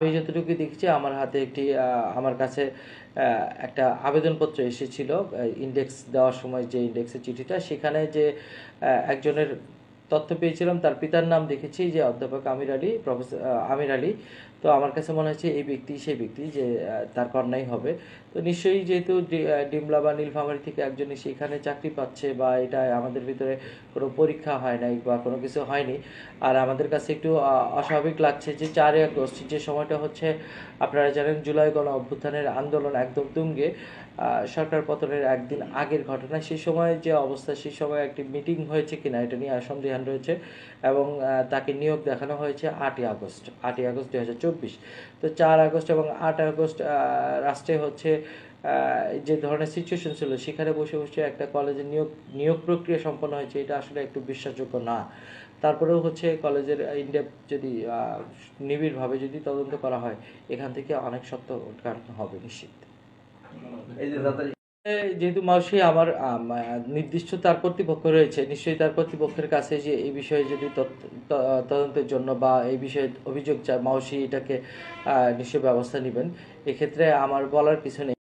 আমি যতটুকু দেখছি, আমার হাতে একটি আমার কাছে একটা আবেদনপত্র এসেছিল ইন্ডেক্স দেওয়ার সময় যে ইন্ডেক্সের চিঠিটা, সেখানে যে একজনের তথ্য পেয়েছিলাম, তার পিতার নাম দেখেছি যে অধ্যাপক আমির আলী, প্রফেসর আমির আলী। তো আমার কাছে মনে হচ্ছে এই ব্যক্তি, সেই ব্যক্তি যে তার কন্যাই হবে। তো নিশ্চয়ই যেহেতু ডিমলা বা নীলফামারী থেকে একজন সেখানে চাকরি পাচ্ছে বা এটা আমাদের ভিতরে কোনো পরীক্ষা হয় নাই বা কোনো কিছু হয়নি, আর আমাদের কাছে একটু অস্বাভাবিক লাগছে যে চারই আগস্ট, যে সময়টা হচ্ছে, আপনারা জানেন জুলাই গণ অভ্যুত্থানের আন্দোলন একদম তুঙ্গে সরকার পতনের একদিন আগের ঘটনা। সেই সময় যে অবস্থা সেই সময় একটি মিটিং হয়েছে কিনা এটা নিয়ে সন্দেহান রয়েছে এবং তাকে নিয়োগ দেখানো হয়েছে আটই আগস্ট আটই আগস্ট দুই হাজার চব্বিশ। তো চার আগস্ট এবং আট আগস্ট রাষ্ট্রে হচ্ছে যে ধরনের সিচুয়েশন ছিল, সেখানে বসে বসে একটা কলেজে নিয়োগ নিয়োগ প্রক্রিয়া সম্পন্ন হয়েছে, এটা আসলে একটু বিশ্বাসযোগ্য না। তারপরেও হচ্ছে কলেজের ইনডেপ যদি নিবিড়ভাবে যদি তদন্ত করা হয়, এখান থেকে অনেক সত্য উদ্ঘাটন হবে নিশ্চিত। যেহেতু মাউসি আমার নির্দিষ্ট তার কর্তৃপক্ষ রয়েছে, নিশ্চয়ই তার কর্তৃপক্ষের কাছে যে এই বিষয়ে যদি তদন্তের জন্য বা এই বিষয়ে অভিযোগ চায়, মাউসি এটাকে নিশ্চয়ই ব্যবস্থা নেবেন। এক্ষেত্রে আমার বলার কিছু নেই।